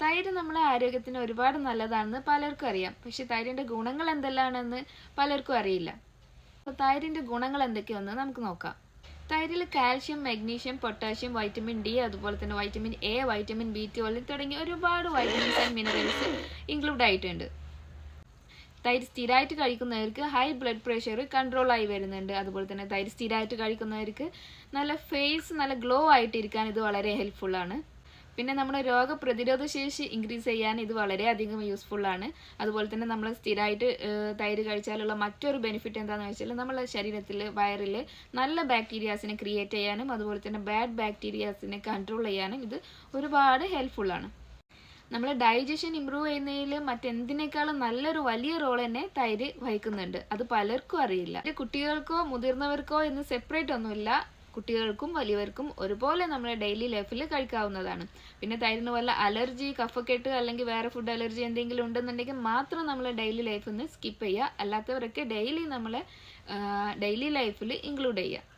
തൈര് നമ്മളെ ആരോഗ്യത്തിന് ഒരുപാട് നല്ലതാണെന്ന് പലർക്കും അറിയാം. പക്ഷെ തൈരിന്റെ ഗുണങ്ങൾ എന്തെല്ലാമാണെന്ന് പലർക്കും അറിയില്ല. അപ്പോൾ തൈരിന്റെ ഗുണങ്ങൾ എന്തൊക്കെയാണെന്ന് നമുക്ക് നോക്കാം. തൈരിൽ calcium magnesium potassium vitamin D അതുപോലെ തന്നെ vitamin A vitamin B twelve തുടങ്ങി ഒരുപാട് വൈറ്റമിൻസ് ആൻഡ് മിനറൽസ് ഇൻക്ലൂഡ് ആയിട്ടുണ്ട്. തൈര് സ്ഥിരമായിട്ട് കഴിക്കുന്നവർക്ക് ഹൈ ബ്ലഡ് പ്രഷർ കൺട്രോൾ ആയി വരുന്നുണ്ട്. അതുപോലെ തന്നെ തൈര് സ്ഥിരമായിട്ട് കഴിക്കുന്നവർക്ക് നല്ല ഫേസ് നല്ല ഗ്ലോ ആയിട്ടിരിക്കാൻ ഇത് വളരെ ഹെൽപ്ഫുള്ളാണ് പിന്നെ നമ്മുടെ രോഗപ്രതിരോധ ശേഷി ഇൻക്രീസ് ചെയ്യാൻ ഇത് വളരെയധികം ആണ്. അതുപോലെ തന്നെ നമ്മൾ സ്ഥിരമായിട്ട് തൈര് കഴിച്ചാലുള്ള മറ്റൊരു ബെനിഫിറ്റ് എന്താണെന്ന് വെച്ചാൽ നമ്മുടെ ശരീരത്തിൽ വയറിൽ നല്ല ബാക്ടീരിയാസിനെ ക്രിയേറ്റ് ചെയ്യാനും അതുപോലെ തന്നെ ബാഡ് ബാക്ടീരിയാസിനെ കൺട്രോൾ ചെയ്യാനും ഇത് ഒരുപാട് ഹെൽപ്ഫുൾ ആണ്. നമ്മൾ ഡൈജഷൻ ഇമ്പ്രൂവ് ചെയ്യുന്നതിൽ മറ്റെന്തിനേക്കാളും നല്ലൊരു വലിയ റോൾ തന്നെ തൈര് വഹിക്കുന്നുണ്ട്. അത് പലർക്കും അറിയില്ല. കുട്ടികൾക്കോ മുതിർന്നവർക്കോ എന്ന് സെപ്പറേറ്റ് ഒന്നുമില്ല. കുട്ടികൾക്കും വലിയവർക്കും ഒരുപോലെ നമ്മുടെ ഡെയിലി ലൈഫിൽ കഴിക്കാവുന്നതാണ്. പിന്നെ തൈരിന് വല്ല അലർജി കഫക്കെട്ട് അല്ലെങ്കിൽ വേറെ ഫുഡ് അലർജി എന്തെങ്കിലും ഉണ്ടെന്നുണ്ടെങ്കിൽ മാത്രം നമ്മൾ ഡെയിലി ലൈഫിൽ നിന്ന് സ്കിപ്പ് ചെയ്യുക. അല്ലാത്തവരൊക്കെ ഡെയിലി നമ്മളെ ഡെയിലി ലൈഫിൽ ഇൻക്ലൂഡ് ചെയ്യുക.